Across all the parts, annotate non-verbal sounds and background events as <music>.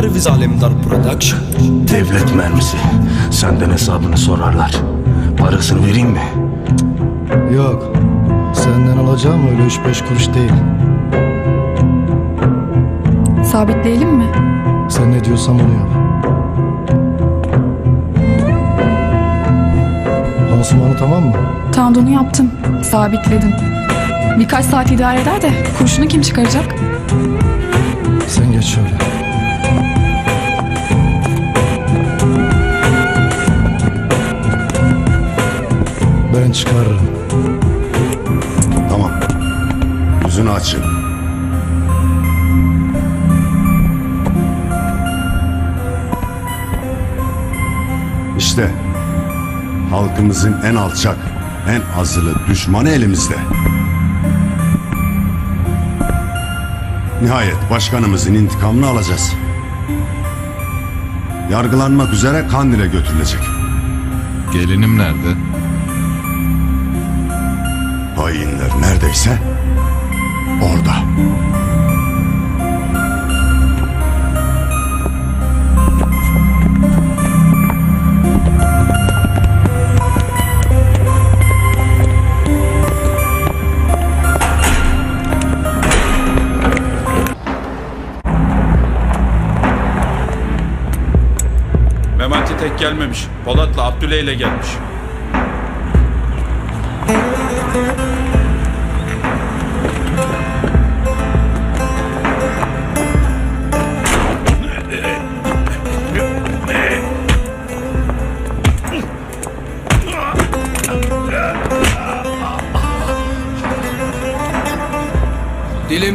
Perviz Alemdar Production. Devlet mermisi. Senden hesabını sorarlar. Parasını vereyim mi? Yok. Senden alacağım öyle üç beş kuruş değil. Sabitleyelim mi? Sen ne diyorsam onu yap. Pansumanı tamam mı? Tandonu yaptım. Sabitledim. Birkaç saat idare eder de kurşunu kim çıkaracak? Sen geç şöyle. Ben çıkarırım. Tamam. Yüzünü açın. İşte halkımızın en alçak, en azılı düşmanı elimizde. Nihayet başkanımızın intikamını alacağız. Yargılanmak üzere Kandil'e götürülecek. Gelinim nerede? Neredeyse orada. Memati tek gelmemiş. Polat'la Abdüley ile gelmiş.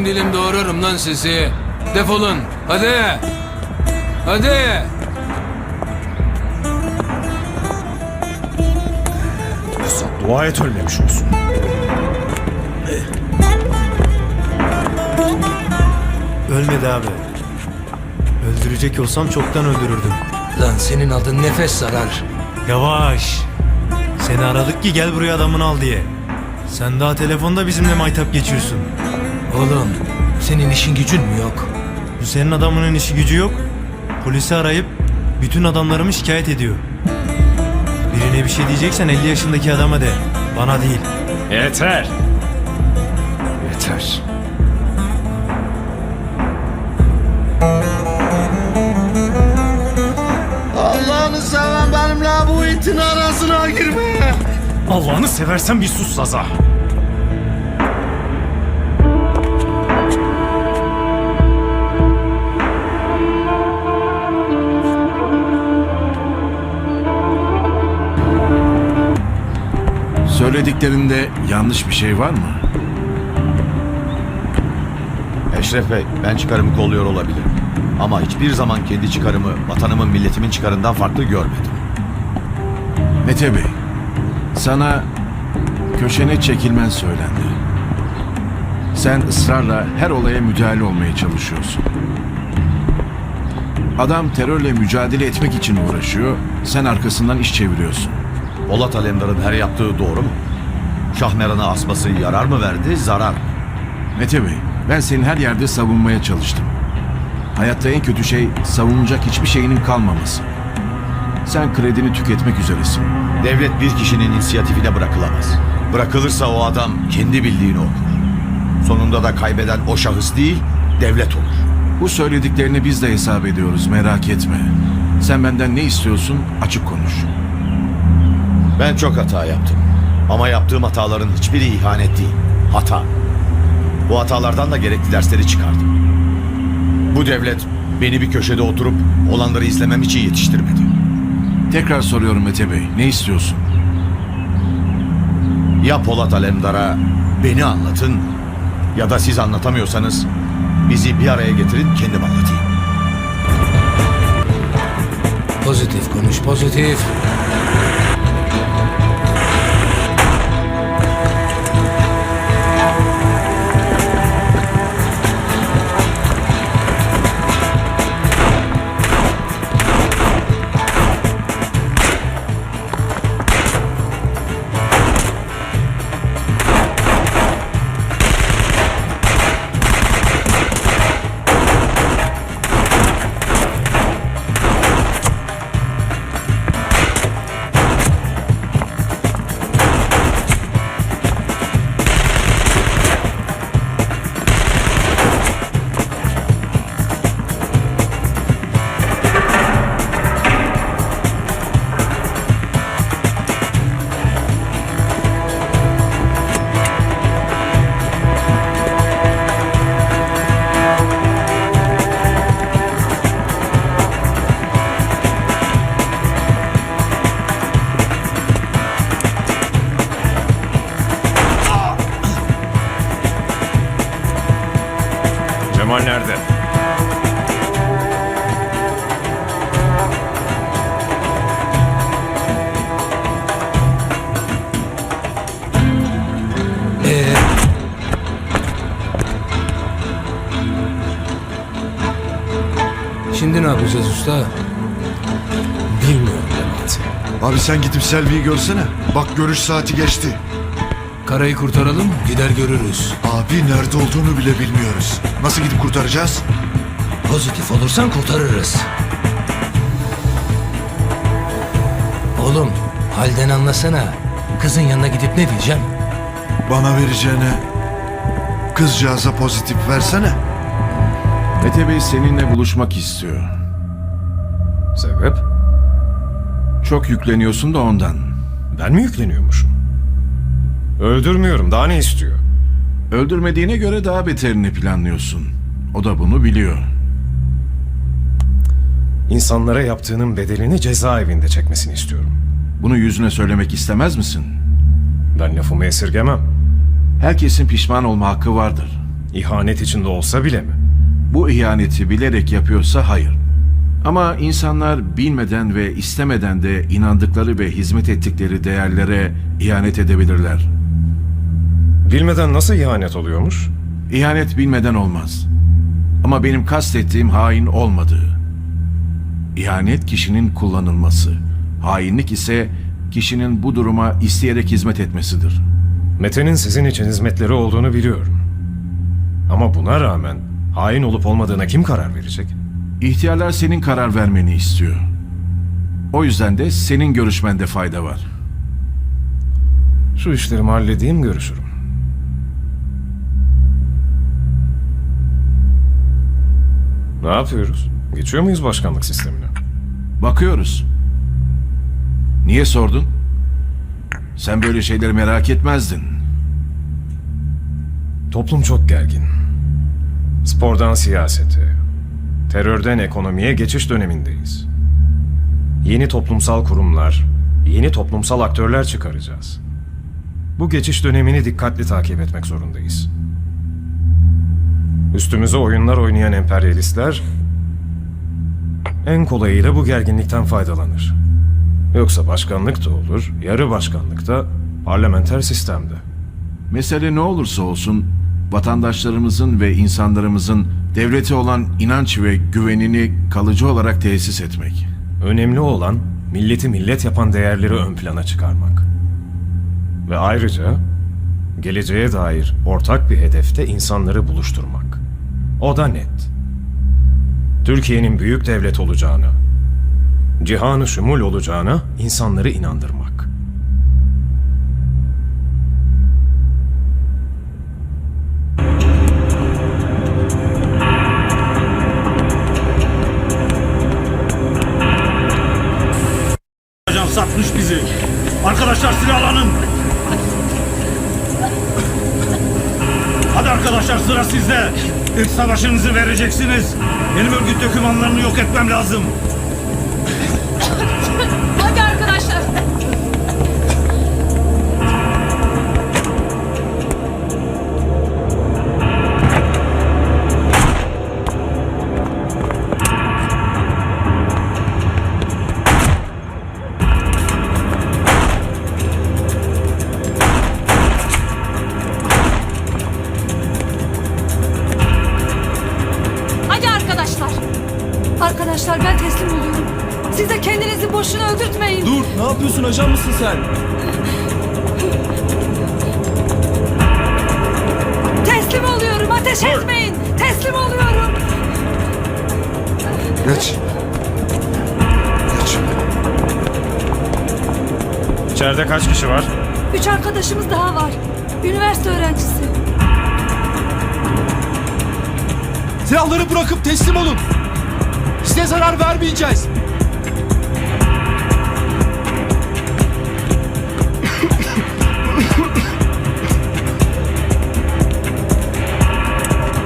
Dilim doğrarım lan sizi. Defolun. Hadi. Hadi. Dua et ölmemiş olsun. Ölmedi abi. Öldürecek olsam çoktan öldürürdüm. Lan senin adın nefes zarar. Yavaş. Seni aradık ki gel buraya adamını al diye. Sen daha telefonda bizimle maytap geçiyorsun. Oğlum senin işin gücün mü yok? Bu senin adamının işi gücü yok. Polisi arayıp bütün adamlarımı şikayet ediyor. Birine bir şey diyeceksen 50 yaşındaki adama de. Bana değil. Yeter. Yeter. Allah'ını seven benimle bu itin arasına girme. Allah'ını seversen bir sus Zaza. Söylediklerinde yanlış bir şey var mı? Eşref Bey, ben çıkarımı kolluyor olabilirim. Ama hiçbir zaman kendi çıkarımı vatanımın milletimin çıkarından farklı görmedim. Mete Bey, sana köşene çekilmen söylendi. Sen ısrarla her olaya müdahale olmaya çalışıyorsun. Adam terörle mücadele etmek için uğraşıyor, sen arkasından iş çeviriyorsun. Polat Alemdar'ın her yaptığı doğru mu? Şahmeran'a asması yarar mı verdi, zarar mı? Mete Bey, ben seni her yerde savunmaya çalıştım. Hayatta en kötü şey savunulacak hiçbir şeyinin kalmaması. Sen kredini tüketmek üzeresin. Devlet bir kişinin inisiyatifine bırakılamaz. Bırakılırsa o adam kendi bildiğini okur. Sonunda da kaybeden o şahıs değil, devlet olur. Bu söylediklerini biz de hesap ediyoruz merak etme. Sen benden ne istiyorsun açık konuş. Ben çok hata yaptım. Ama yaptığım hataların hiçbiri ihanet değil, hata. Bu hatalardan da gerekli dersleri çıkardım. Bu devlet beni bir köşede oturup olanları izlemem için yetiştirmedi. Tekrar soruyorum Mete Bey ne istiyorsun? Ya Polat Alemdar'a beni anlatın ya da siz anlatamıyorsanız bizi bir araya getirin kendim anlatayım. Pozitif konuş pozitif. Selvi'yi görsene. Bak görüş saati geçti. Karayı kurtaralım, gider görürüz. Abi nerede olduğunu bile bilmiyoruz. Nasıl gidip kurtaracağız? Pozitif olursan kurtarırız. Oğlum, halden anlasana. Kızın yanına gidip ne diyeceğim? Bana vereceğine kızcağıza pozitif versene. Mete Bey seninle buluşmak istiyor. Sebep? Çok yükleniyorsun da ondan. Ben mi yükleniyormuşum? Öldürmüyorum. Daha ne istiyor? Öldürmediğine göre daha beterini planlıyorsun. O da bunu biliyor. İnsanlara yaptığının bedelini cezaevinde çekmesini istiyorum. Bunu yüzüne söylemek istemez misin? Ben lafımı esirgemem. Herkesin pişman olma hakkı vardır. İhanet içinde olsa bile mi? Bu ihaneti bilerek yapıyorsa hayır. Ama insanlar bilmeden ve istemeden de inandıkları ve hizmet ettikleri değerlere ihanet edebilirler. Bilmeden nasıl ihanet oluyormuş? İhanet bilmeden olmaz. Ama benim kastettiğim hain olmadığı. İhanet kişinin kullanılması. Hainlik ise kişinin bu duruma isteyerek hizmet etmesidir. Mete'nin sizin için hizmetleri olduğunu biliyorum. Ama buna rağmen hain olup olmadığına kim karar verecek? İhtiyarlar senin karar vermeni istiyor. O yüzden de senin görüşmende fayda var. Şu işlerimi halledeyim görüşürüm. Ne yapıyoruz? Geçiyor muyuz başkanlık sistemine? Bakıyoruz. Niye sordun? Sen böyle şeyleri merak etmezdin. Toplum çok gergin. Spordan siyasete, terörden ekonomiye geçiş dönemindeyiz. Yeni toplumsal kurumlar, yeni toplumsal aktörler çıkaracağız. Bu geçiş dönemini dikkatli takip etmek zorundayız. Üstümüze oyunlar oynayan emperyalistler en kolayıyla bu gerginlikten faydalanır. Yoksa başkanlık da olur, yarı başkanlık da parlamenter sistemde. Mesele ne olursa olsun vatandaşlarımızın ve insanlarımızın devlete olan inanç ve güvenini kalıcı olarak tesis etmek. Önemli olan milleti millet yapan değerleri ön plana çıkarmak. Ve ayrıca geleceğe dair ortak bir hedefte insanları buluşturmak. O da net. Türkiye'nin büyük devlet olacağına, cihanı şumul olacağına insanları inandırmak. Satmış bizi. Arkadaşlar silahlanın. Hadi arkadaşlar sıra sizde. İlk savaşınızı vereceksiniz. Benim örgüt dokümanlarını yok etmem lazım. Arkadaşlar ben teslim oluyorum. Siz de kendinizi boşuna öldürtmeyin. Dur, ne yapıyorsun? Ajan mısın sen? Teslim oluyorum. Ateş etmeyin. Teslim oluyorum. Geç. Geç. İçeride kaç kişi var? Üç arkadaşımız daha var. Üniversite öğrencisi. Silahları bırakıp teslim olun. Size zarar vermeyeceğiz.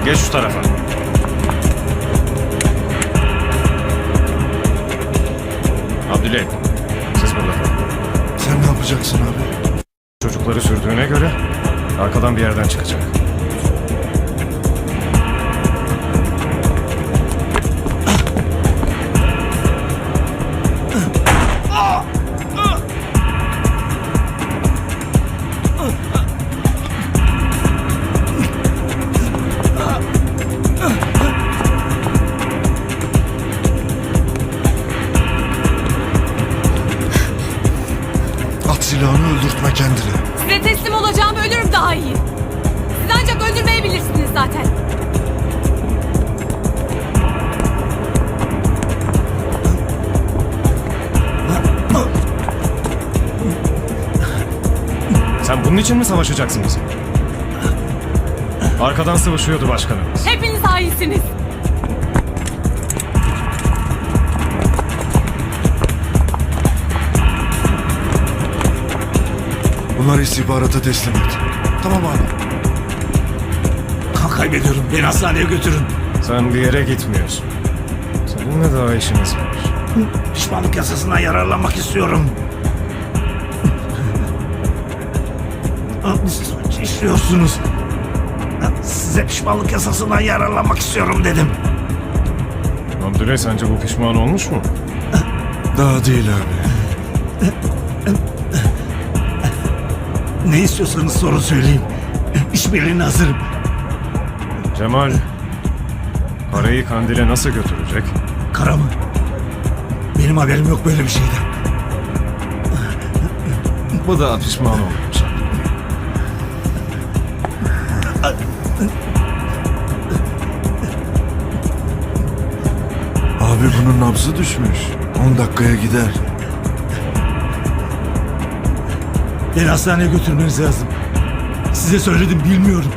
Geç şu tarafa. Abdüley, siz burada kalın. Sen ne yapacaksın abi? Çocukları sürdüğüne göre arkadan bir yerden çıkacak. İçin mi savaşacaksın bizim? Arkadan sıvışıyordu başkanımız. Hepiniz haisiniz. Bunları istihbarata teslim et. Tamam abi. Kan kaybediyorum. Beni hastaneye götürün. Sen bir yere gitmiyorsun. Seninle daha işimiz var. Pişmanlık yasasından yararlanmak istiyorum. Siz istiyorsunuz. Size pişmanlık yasasından yararlanmak istiyorum dedim. Abdüley sence bu pişman olmuş mu? Daha değil abi. Ne istiyorsanız sorun söyleyin. İşbirliğine hazırım. Cemal, parayı Kandil'e nasıl götürecek? Kara mı? Benim haberim yok böyle bir şeyden. Bu da pişman olmuş. Abi bunun nabzı düşmüş. 10 dakikaya gider. Beni hastaneye götürmeniz lazım. Size söyledim bilmiyorum.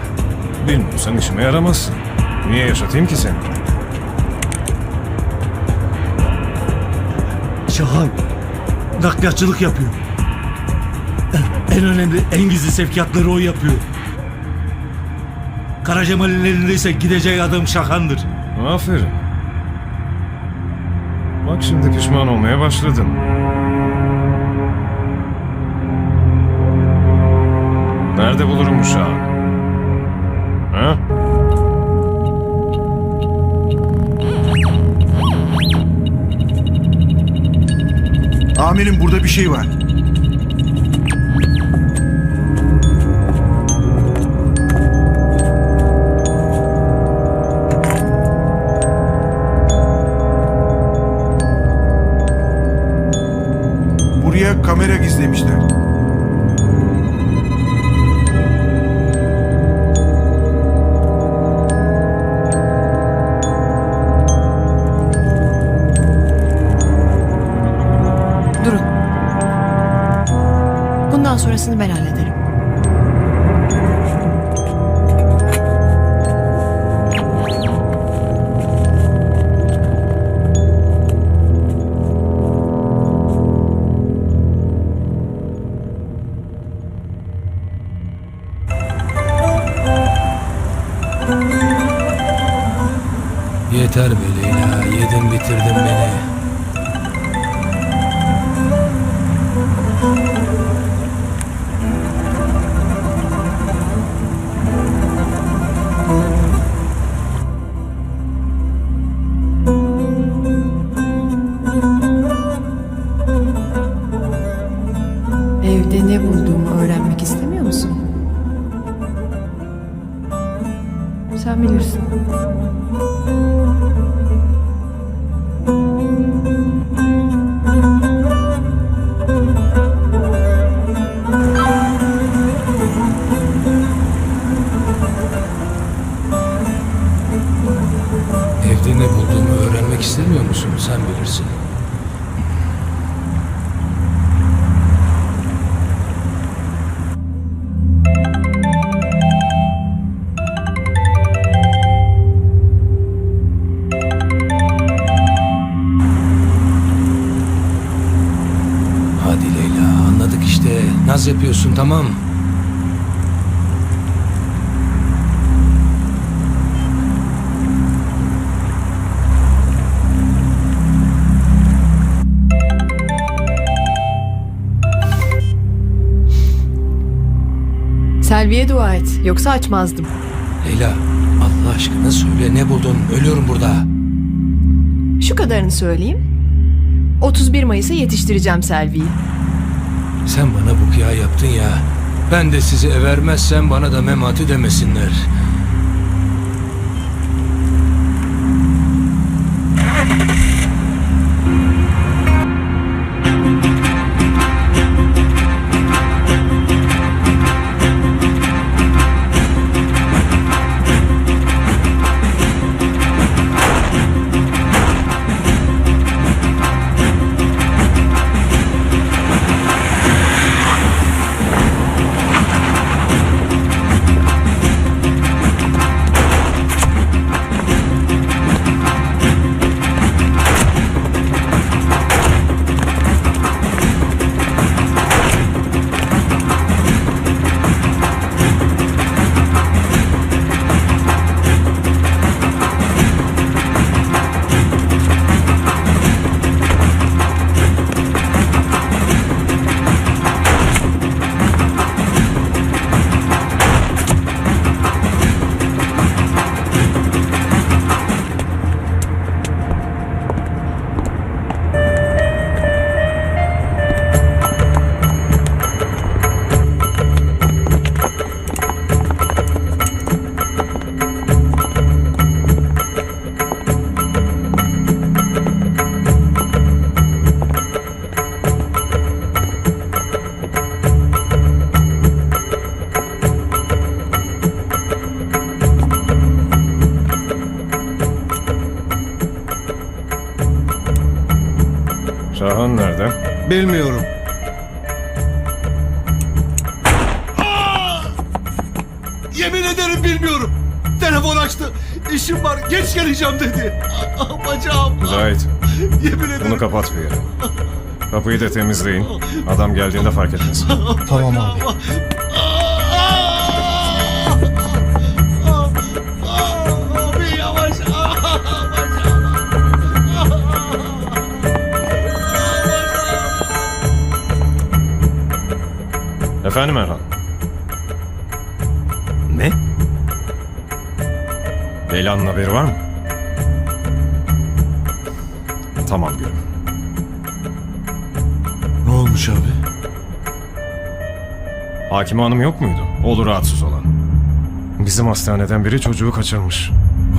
Bilmiyorsan işime yaramazsın. Niye yaşatayım ki seni? Şahan nakliyatçılık yapıyor. En önemli, en gizli sevkiyatları o yapıyor. Kara Cemal'in elindeyse gideceği adam Şahan'dır. Aferin. Bak şimdi pişman olmaya başladın. Nerede bulurum bu Şahan'ı? Ha? Amirim burada bir şey var. Yeter be Leyla. Yedin bitirdin beni. Bilirsin. Hadi Leyla anladık işte. Naz yapıyorsun tamam. Selvi'ye dua et. Yoksa açmazdım. Leyla Allah aşkına söyle ne buldun? Ölüyorum burada. Şu kadarını söyleyeyim. 31 Mayıs'a yetiştireceğim Selvi'yi. Sen bana bu kıya yaptın ya. Ben de sizi evermezsem bana da memati demesinler. Bilmiyorum. Yemin ederim bilmiyorum. Telefon açtı. İşim var geç geleceğim dedi. Ah, Bacağım. Mücahit, Yemin ederim. bunu kapat bir yere. Kapıyı da temizleyin. Adam geldiğinde fark etmez. Tamam. Abi Efendim Erhan? Ne? Leyla'nın haberi var mı? Tamam gülüm. Ne olmuş abi? Hakim Hanım yok muydu? Oğlu rahatsız olan. Bizim hastaneden biri çocuğu kaçırmış.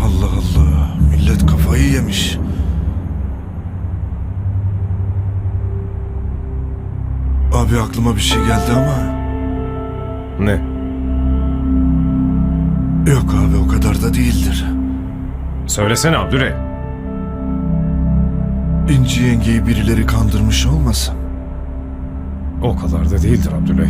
Allah Allah. Millet kafayı yemiş. Abi aklıma bir şey geldi ama. Ne? Yok abi o kadar da değildir. Söylesene Abdüre. İnci yengeyi birileri kandırmış olmasın? O kadar da değildir Abdüley.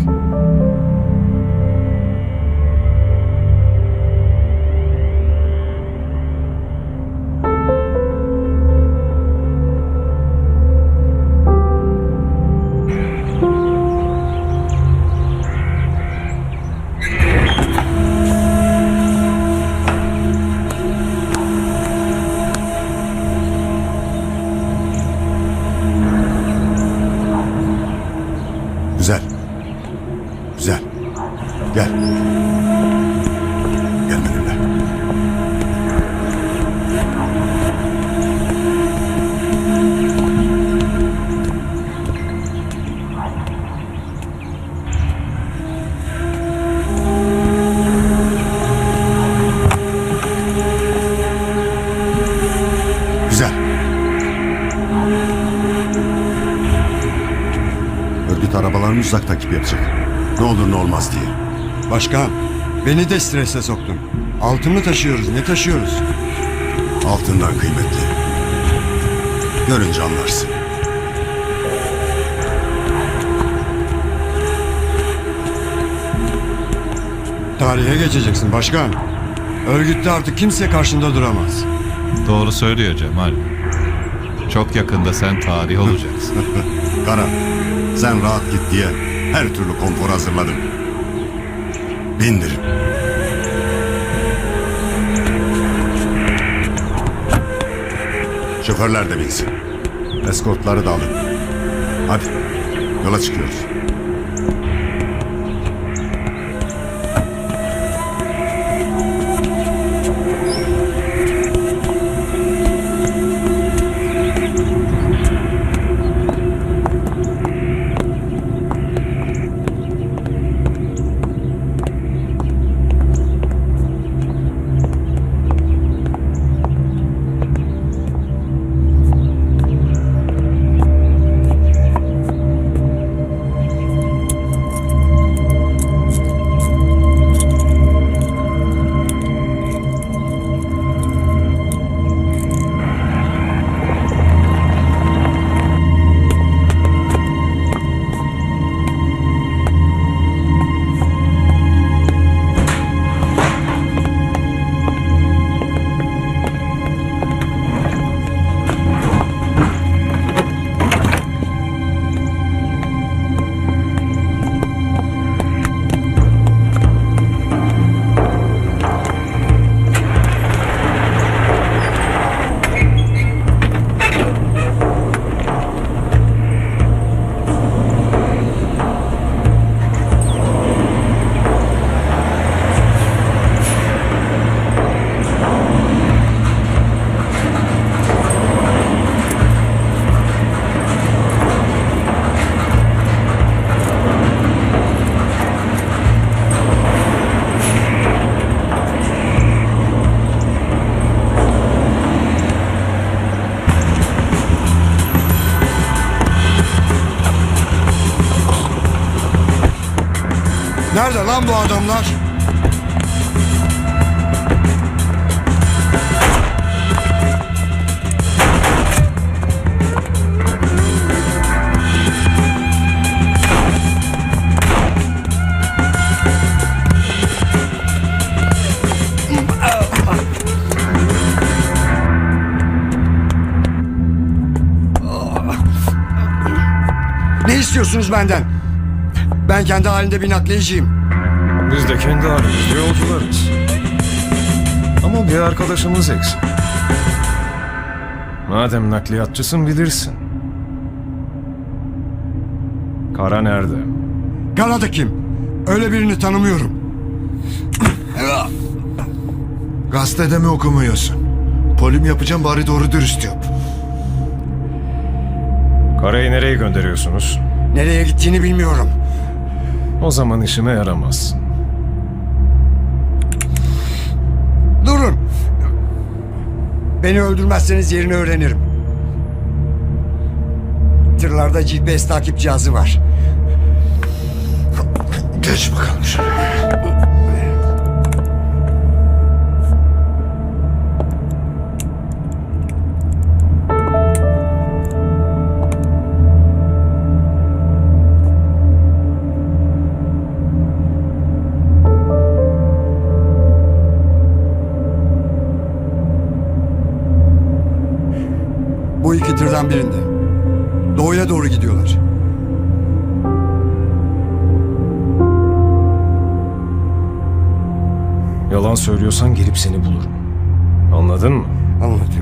Uzak takip yapacak. Ne olur ne olmaz diye. Başkan, beni de strese soktun. Altın mı taşıyoruz, ne taşıyoruz? Altından kıymetli. Görünce anlarsın. Tarihe geçeceksin başkan. Örgütte artık kimse karşında duramaz. Doğru söylüyor Cemal. Çok yakında sen tarih <laughs> olacaksın. Kara, sen rahat git diye her türlü konfor hazırladım. Bindirin. Şoförler de binsin. Eskortları da alın. Hadi, yola çıkıyoruz. Nerede lan bu adamlar? Ne istiyorsunuz benden? Ben kendi halimde bir nakliyeciyim. Biz de kendi halimizde yolcularız. Ama bir arkadaşımız eksik. Madem nakliyatçısın bilirsin. Kara nerede? Galata kim? Öyle birini tanımıyorum. Gazetede mi okumuyorsun? Polim yapacağım bari doğru dürüst yap. Karayı nereye gönderiyorsunuz? Nereye gittiğini bilmiyorum. O zaman işime yaramazsın. Beni öldürmezseniz yerini öğrenirim. Tırlarda GPS takip cihazı var. Geç bakalım şuraya. Tırdan birinde. Doğuya doğru gidiyorlar. Yalan söylüyorsan gelip seni bulurum. Anladın mı? Anladım.